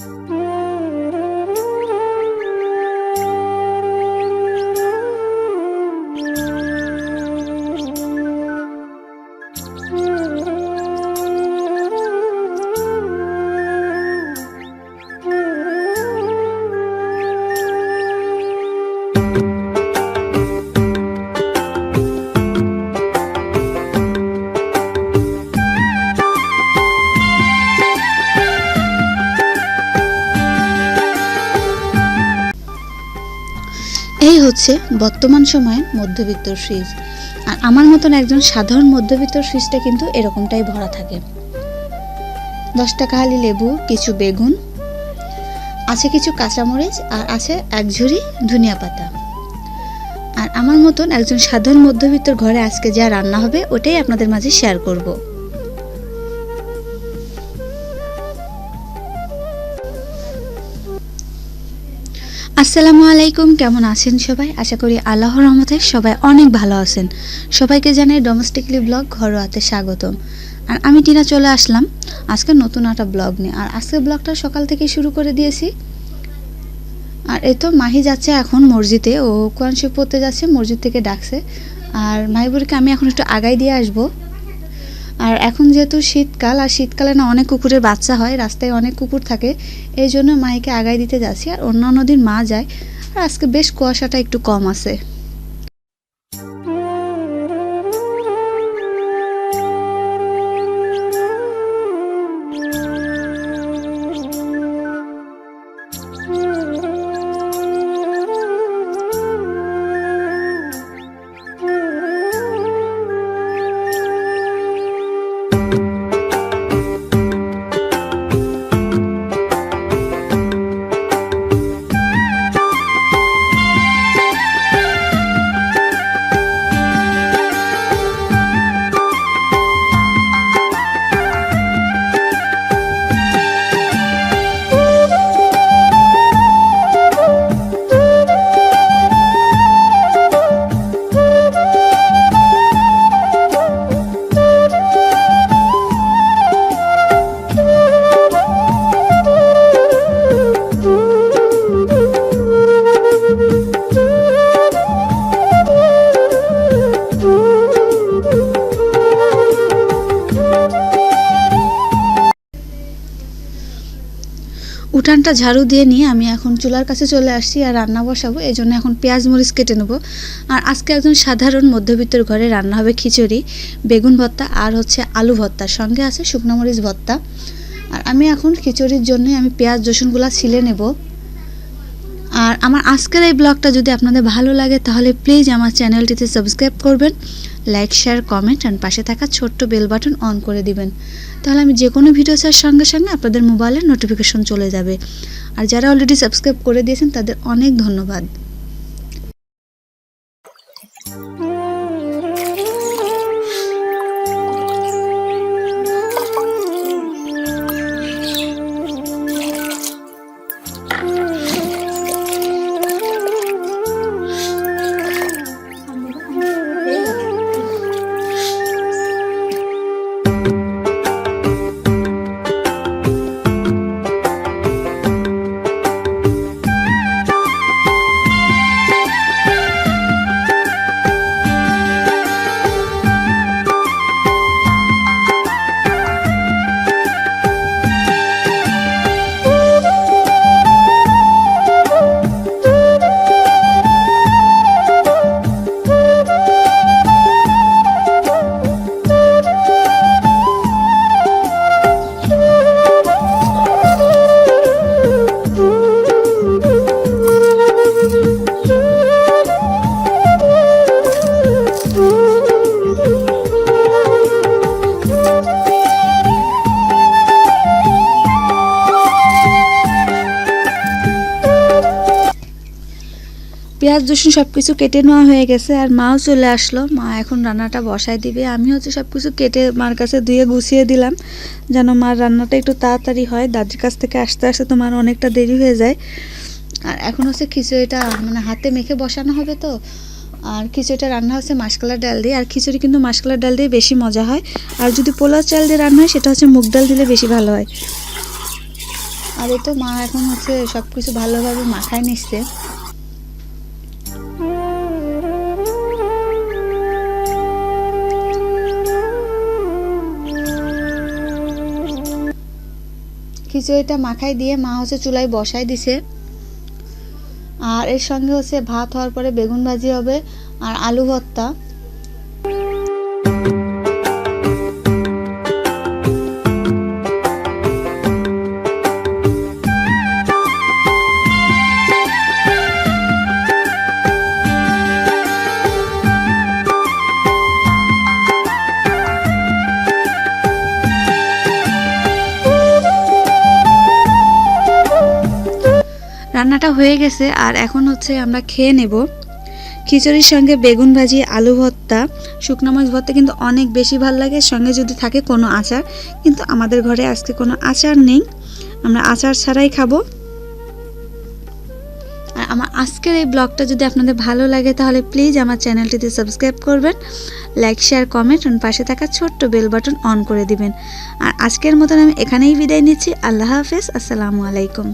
Mm-hmm. হচ্ছে বর্তমান সময়ে মধ্যবিত্ত ফ্রিজ। আর আমার মতন একজন সাধারণ মধ্যবিত্ত ফ্রিজটা কিন্তু এরকমটাই ভরা থাকে। দশ টাকা হালি লেবু, কিছু বেগুন, আছে কিছু কাঁচামরিচ, আর আছে এক ঝুড়ি ধনিয়া পাতা। আর আমার মতন একজন সাধারণ মধ্যবিত্তর ঘরে আজকে যা রান্না হবে, ওটাই আপনাদের মাঝে শেয়ার করব। আসসালামু আলাইকুম, কেমন আছেন সবাই? আশা করি আল্লাহর রহমতে সবাই অনেক ভালো আছেন। সবাইকে জানাই ডোমেস্টিকলি ব্লগ ঘরোয়াতে স্বাগতম। আর আমি টিনা চলে আসলাম আজকে নতুন একটা ব্লগ নিয়ে। আর আজকে ব্লগটা সকাল থেকে শুরু করে দিয়েছি। আর এই তো মাহি যাচ্ছে এখন মসজিদে, ও কোরআন শরীফ পড়তে যাচ্ছে, মসজিদ থেকে ডাকছে। আর মাহিবুরকে আমি এখন একটু আগাই দিয়ে আসব। আর এখন যেহেতু শীতকাল, আর শীতকালে না অনেক কুকুরের বাচ্চা হয়, রাস্তায় অনেক কুকুর থাকে, এই জন্য মাইকে আগায় দিতে যাচ্ছি। আর অন্যান্য দিন মা যায়, আর আজকে বেশ কুয়াশাটা একটু কম আছে। উঠানটা ঝাড়ু দিয়ে নিয়ে আমি এখন চুলার কাছে চলে আসছি আর রান্না বসাবো, এই জন্য এখন পেঁয়াজ মরিচ কেটে নেব। আর আজকে একজন সাধারণ মধ্যবিত্তর ঘরে রান্না হবে খিচুড়ি, বেগুন ভর্তা আর হচ্ছে আলু ভর্তা, সঙ্গে আছে শুকনো মরিচ ভর্তা। আর আমি এখন খিচুড়ির জন্য আমি পেঁয়াজ, রসুনগুলা ছিলে নেব। আর আমার আজকের এই ব্লগটা যদি আপনাদের ভালো লাগে তাহলে প্লিজ আমার চ্যানেলটিতে সাবস্ক্রাইব করবেন। লাইক শেয়ার কমেন্ট অ্যান্ড পাশে থাকা ছোট্ট বেল বাটন অন করে দিবেন। তাহলে আমি যে কোনো ভিডিও ছাড়ার সঙ্গে সঙ্গে আপনাদের মোবাইলে নোটিফিকেশন চলে যাবে। আর যারা অলরেডি সাবস্ক্রাইব করে দিয়েছেন, তাদের অনেক ধন্যবাদ। পেঁয়াজ, রসুন সব কিছু কেটে নেওয়া হয়ে গেছে আর মাও চলে আসলো। মা এখন রান্নাটা বসায় দিবে। আমি হচ্ছে সব কিছু কেটে মার কাছে ধুয়ে গুছিয়ে দিলাম, যেন মার রান্নাটা একটু তাড়াতাড়ি হয়। দাদির কাছ থেকে আসতে আসতে তো মার অনেকটা দেরি হয়ে যায়। আর এখন হচ্ছে খিচুড়িটা মানে হাতে মেখে বসানো হবে তো। আর খিচুড়িটা রান্না হচ্ছে মাসকলার ডাল দিয়ে। আর খিচুড়ি কিন্তু মাসকলার ডাল দিয়ে বেশি মজা হয়। আর যদি পোলাও চাল দিয়ে রান্না হয়, সেটা হচ্ছে মুগ ডাল দিলে বেশি ভালো হয়। আর এই তো মা এখন হচ্ছে সব কিছু ভালোভাবে মাথায় নিচ্ছে। খিচুড়িটা মাখাই দিয়ে মা হচ্ছে চুলায় বসাই দিছে। আর এর সঙ্গে হচ্ছে ভাত হওয়ার পরে বেগুন ভাজি হবে আর আলু ভর্তা। রান্নাটা হয়ে গেছে আর এখন হচ্ছে আমরা খেয়ে নেব। খিচুড়ির সঙ্গে বেগুন ভাজি, আলু ভর্তা, শুকনো মাছ ভর্তা কিন্তু অনেক বেশি ভালো লাগে, সঙ্গে যদি থাকে কোনো আচার। কিন্তু আমাদের ঘরে আজকে কোনো আচার নেই। আমরা আচার ছাড়াই খাব। আর আমার আজকের এই ব্লগটা যদি আপনাদের ভালো লাগে, তাহলে প্লিজ আমার চ্যানেলটিতে সাবস্ক্রাইব করবেন, লাইক, শেয়ার, কমেন্ট, আর পাশে থাকা ছোট্ট বেল বাটন অন করে দিবেন। আর আজকের মতন আমি এখানেই বিদায় নিচ্ছি। আল্লাহ হাফেজ। আসসালামু আলাইকুম।